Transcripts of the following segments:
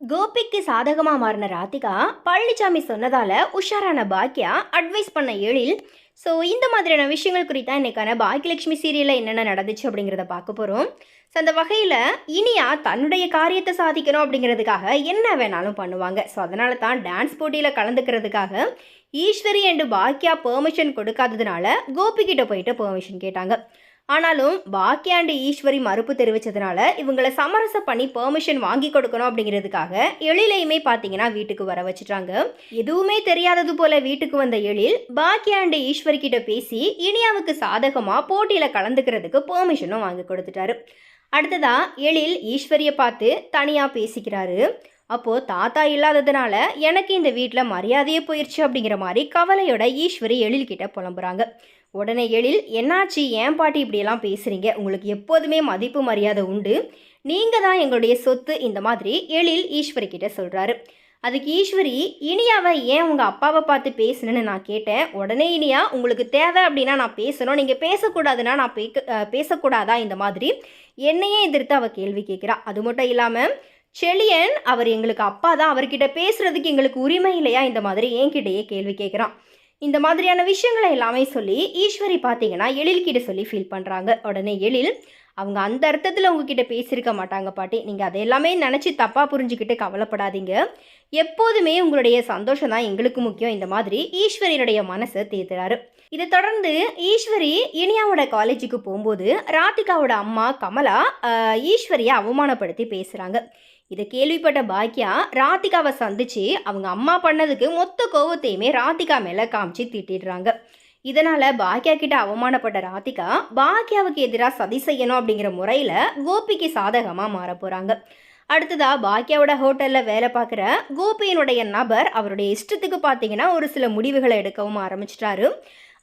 கோபிக்கு சாதகமா மாறின ராதிகா பழனிசாமி சொன்னதால உஷாரான பாக்கியா அட்வைஸ் பண்ண எழில் ஸோ இந்த மாதிரியான விஷயங்கள் குறித்தா இன்னைக்கான பாக்கியலட்சுமி சீரியலில் என்னென்ன நடந்துச்சு அப்படிங்கிறத பார்க்க போகிறோம் ஸோ அந்த வகையில் இனியா தன்னுடைய காரியத்தை சாதிக்கணும் அப்படிங்கிறதுக்காக என்ன வேணாலும் பண்ணுவாங்க. ஸோ அதனால தான் டான்ஸ் போட்டியில் கலந்துக்கிறதுக்காக ஈஸ்வரி அண்டு பாக்கியா பெர்மிஷன் கொடுக்காததுனால கோபிக்கிட்ட போயிட்டு பெர்மிஷன் கேட்டாங்க. ஆனாலும் பாக்கியாண்டு ஈஸ்வரி மறுப்பு தெரிவித்ததுனால இவங்களை சமரசம் பண்ணி பெர்மிஷன் வாங்கி கொடுக்கணும் அப்படிங்கிறதுக்காக எழிலையுமே பார்த்தீங்கன்னா வீட்டுக்கு வர வச்சுட்டாங்க. எதுவுமே தெரியாதது போல வீட்டுக்கு வந்த எழில் பாக்கியாண்டு ஈஸ்வரி கிட்ட பேசி இனியாவுக்கு சாதகமாக போட்டியில் கலந்துக்கிறதுக்கு பெர்மிஷனும் வாங்கி கொடுத்துட்டாரு. அடுத்ததா எழில் ஈஸ்வரியை பார்த்து தனியாக பேசிக்கிறாரு. அப்போது தாத்தா இல்லாததுனால எனக்கு இந்த வீட்டில் மரியாதையே போயிடுச்சு அப்படிங்கிற மாதிரி கவலையோட ஈஸ்வரி எழில்கிட்ட புலம்புறாங்க. உடனே எழில் என்னாச்சு? ஏன் பாட்டி இப்படியெல்லாம் பேசுகிறீங்க உங்களுக்கு எப்போதுமே மதிப்பு மரியாதை உண்டு. நீங்கள் தான் எங்களுடைய சொத்து. இந்த மாதிரி எழில் ஈஸ்வரி கிட்ட சொல்கிறாரு அதுக்கு ஈஸ்வரி இனியாவை ஏன் உங்கள் அப்பாவை பார்த்து பேசணுன்னு நான் கேட்டேன். உடனே இனியா உங்களுக்கு தேவை அப்படின்னா நான் பேசணும். நீங்கள் பேசக்கூடாதுன்னா நான் பேக்க பேசக்கூடாதா? இந்த மாதிரி என்னையே எதிர்த்து அவள் கேள்வி கேட்குறா. அது மட்டும் இல்லாமல் செழியன் அவர் எங்களுக்கு அப்பா தான். அவர்கிட்ட பேசுகிறதுக்கு எங்களுக்கு உரிமை இல்லையா? இந்த மாதிரி என்கிட்டயே கேள்வி கேட்குறான். இந்த மாதிரியான விஷயங்களை எல்லாமே சொல்லி ஈஸ்வரி பார்த்தீங்கன்னா எழில்கிட்ட சொல்லி ஃபீல் பண்ணுறாங்க உடனே எழில் அவங்க அந்த அர்த்தத்தில் உங்ககிட்ட பேசியிருக்க மாட்டாங்க பாட்டி. நீங்கள் அதை எல்லாமே நினச்சி தப்பாக புரிஞ்சுக்கிட்டு கவலைப்படாதீங்க. எப்போதுமே உங்களுடைய சந்தோஷம் தான் எங்களுக்கு முக்கியம். இந்த மாதிரி ஈஸ்வரியனுடைய மனசை தேத்துறாரு. இதை தொடர்ந்து ஈஸ்வரி இனியாவோட காலேஜுக்கு போகும்போது ராதிகாவோட அம்மா கமலா ஈஸ்வரியை அவமானப்படுத்தி பேசுகிறாங்க இதை கேள்விப்பட்ட பாக்கியா ராதிகாவை சந்திச்சு அவங்க அம்மா பண்ணதுக்கு மொத்த கோவத்தையுமே ராதிகா மேலே காமிச்சு திட்டிடுறாங்க. இதனால பாக்கியா கிட்ட அவமானப்பட்ட ராதிகா பாக்கியாவுக்கு எதிராக சதி செய்யணும் அப்படிங்கிற முறையில் கோபிக்கு சாதகமாக மாற போகிறாங்க அடுத்ததா பாக்கியாவோட ஹோட்டலில் வேலை பார்க்குற கோபியினுடைய நபர் அவருடைய இஷ்டத்துக்கு பார்த்தீங்கன்னா ஒரு சில முடிவுகளை எடுக்கவும் ஆரம்பிச்சிட்டாரு.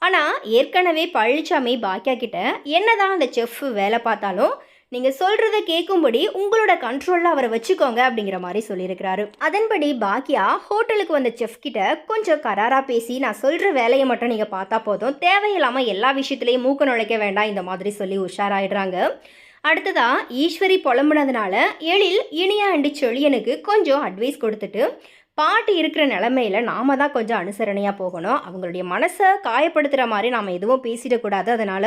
ஆனால் ஏற்கனவே பழனிசாமி பாக்கியா கிட்ட என்னதான் அந்த செஃப் வேலை பார்த்தாலும் நீங்கள் சொல்கிறத கேட்கும்படி உங்களோட கண்ட்ரோலில் அவரை வச்சுக்கோங்க அப்படிங்கிற மாதிரி சொல்லியிருக்கிறாரு. அதன்படி பாக்கியா ஹோட்டலுக்கு வந்த செஃப் கிட்ட கொஞ்சம் கராராக பேசி நான் சொல்கிற வேலையை மட்டும் நீங்கள் பார்த்தா போதும். தேவையில்லாமல் எல்லா விஷயத்துலையும் மூக்க நுழைக்க வேண்டாம். இந்த மாதிரி சொல்லி உஷாராயிடுறாங்க. அடுத்ததா ஈஸ்வரி புலம்புனதுனால எழில் இனியா அண்டு செழியனுக்கு கொஞ்சம் அட்வைஸ் கொடுத்துட்டு பாட்டி இருக்கிற நிலமையில நாம தான் கொஞ்சம் அனுசரணையாக போகணும். அவங்களுடைய மனசை காயப்படுத்துகிற மாதிரி நாம் எதுவும் பேசிடக்கூடாது. அதனால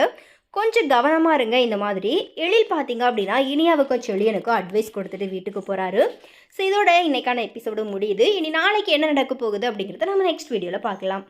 கொஞ்சம் கவனமாக இருங்க இந்த மாதிரி. எழில் பார்த்தீங்க அப்படின்னா இனியாவுக்கும் செழியனுக்கும் அட்வைஸ் கொடுத்துட்டு வீட்டுக்கு போகிறாரு ஸோ இதோட இன்னைக்கான எபிசோடு முடியுது. இனி நாளைக்கு என்ன நடக்க போகுது அப்படிங்கிறத நம்ம நெக்ஸ்ட் வீடியோவில் பார்க்கலாம்.